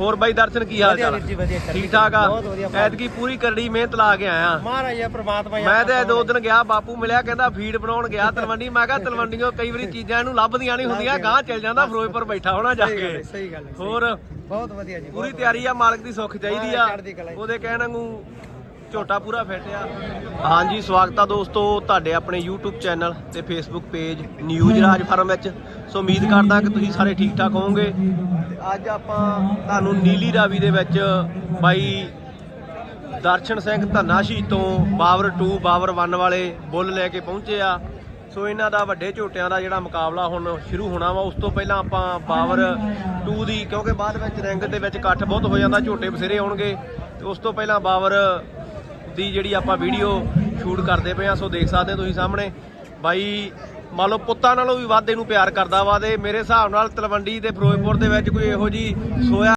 ਹੋਰ ਬਾਈ ਦਰਸ਼ਨ ਕੀ ਹਾਲ ਚਾਲ? ਠੀਕ ਠਾਕ ਆ? ਐਤਕੀ ਪੂਰੀ ਕਰੜੀ ਮਿਹਨਤ ਲਾ ਕੇ ਆਇਆ। ਮਹਾਰਾਜ ਆ ਪ੍ਰਮਾਤਮਾ ਮੈਂ ਤੇ ਦੋ ਦਿਨ ਗਿਆ ਬਾਪੂ ਮਿਲਿਆ ਕਹਿੰਦਾ ਫੀਡ ਬਣਾਉਣ ਗਿਆ ਤਲਵੰਡੀ। ਮੈਂ ਕਿਹਾ ਤਲਵੰਡੀਓ ਕਈ ਵਾਰੀ ਚੀਜ਼ਾਂ ਇਹਨੂੰ ਲੱਭਦੀਆਂ ਨਹੀਂ ਹੁੰਦੀਆਂ ਗਾਂ ਚੱਲ ਜਾਂਦਾ ਫਿਰੋਜ਼ਪੁਰ ਬੈਠਾ ਹੋਣਾ ਜਾ ਕੇ। ਸਹੀ ਗੱਲ। ਹੋਰ? ਬਹੁਤ ਵਧੀਆ ਜੀ ਪੂਰੀ ਤਿਆਰੀ ਆ ਮਾਲਕ ਦੀ ਸੁੱਖ ਚਾਹੀਦੀ ਆ। ਉਹਦੇ ਕਹਿਣ ਵਾਂਗੂ ਝੋਟਾ ਪੂਰਾ ਫਿੱਟ ਆ। ਹਾਂਜੀ ਸਵਾਗਤ ਆ ਦੋਸਤੋ ਤੁਹਾਡੇ ਆਪਣੇ YouTube ਚੈਨਲ ਤੇ Facebook ਪੇਜ ਨਿਊਜ਼ ਰਾਜ ਫਾਰਮ ਵਿੱਚ। ਸੋ ਉਮੀਦ ਕਰਦਾ ਕਿ ਤੁਸੀਂ ਸਾਰੇ ਠੀਕ ਠਾਕ ਹੋਵੋਗੇ। ਅੱਜ ਆਪਾਂ ਤੁਹਾਨੂੰ ਨੀਲੀ ਰਾਵੀ ਦੇ ਵਿੱਚ ਬਾਈ ਦਰਸ਼ਨ ਸਿੰਘ ਧੰਨਾਸ਼ੀ ਤੋਂ ਬਾਵਰ 2 ਬਾਵਰ 1 ਵਾਲੇ ਬੁੱਲ ਲੈ ਕੇ ਪਹੁੰਚੇ ਆ। ਸੋ ਇਹਨਾਂ ਦਾ ਵੱਡੇ ਝੋਟਿਆਂ ਦਾ ਜਿਹੜਾ ਮੁਕਾਬਲਾ ਹੁਣ ਸ਼ੁਰੂ ਹੋਣਾ ਵਾ, ਉਸ ਤੋਂ ਪਹਿਲਾਂ ਆਪਾਂ ਬਾਵਰ 2 ਦੀ, ਕਿਉਂਕਿ ਬਾਅਦ ਵਿੱਚ ਰਿੰਗ ਦੇ ਵਿੱਚ ਇਕੱਠ ਬਹੁਤ ਹੋ ਜਾਂਦਾ, ਝੋਟੇ ਬਸੇਰੇ ਆਉਣਗੇ, ਤੇ ਉਸ ਤੋਂ ਪਹਿਲਾਂ ਬਾਵਰ ਦੀ ਜਿਹੜੀ ਆਪਾਂ ਵੀਡੀਓ ਸ਼ੂਟ ਕਰਦੇ ਪਏ ਆ, ਸੋ ਦੇਖ ਸਕਦੇ ਤੁਸੀਂ ਸਾਹਮਣੇ। ਬਾਈ ਮੰਨ ਲਓ ਪੁੱਤਾਂ ਨਾਲੋਂ ਵੀ ਵੱਧ ਇਹਨੂੰ ਪਿਆਰ ਕਰਦਾ ਵਾ ਤੇ ਮੇਰੇ ਹਿਸਾਬ ਨਾਲ ਤਲਵੰਡੀ ਤੇ ਫਿਰੋਜ਼ਪੁਰ ਦੇ ਵਿੱਚ ਕੋਈ ਇਹੋ ਜੀ ਸੋਇਆ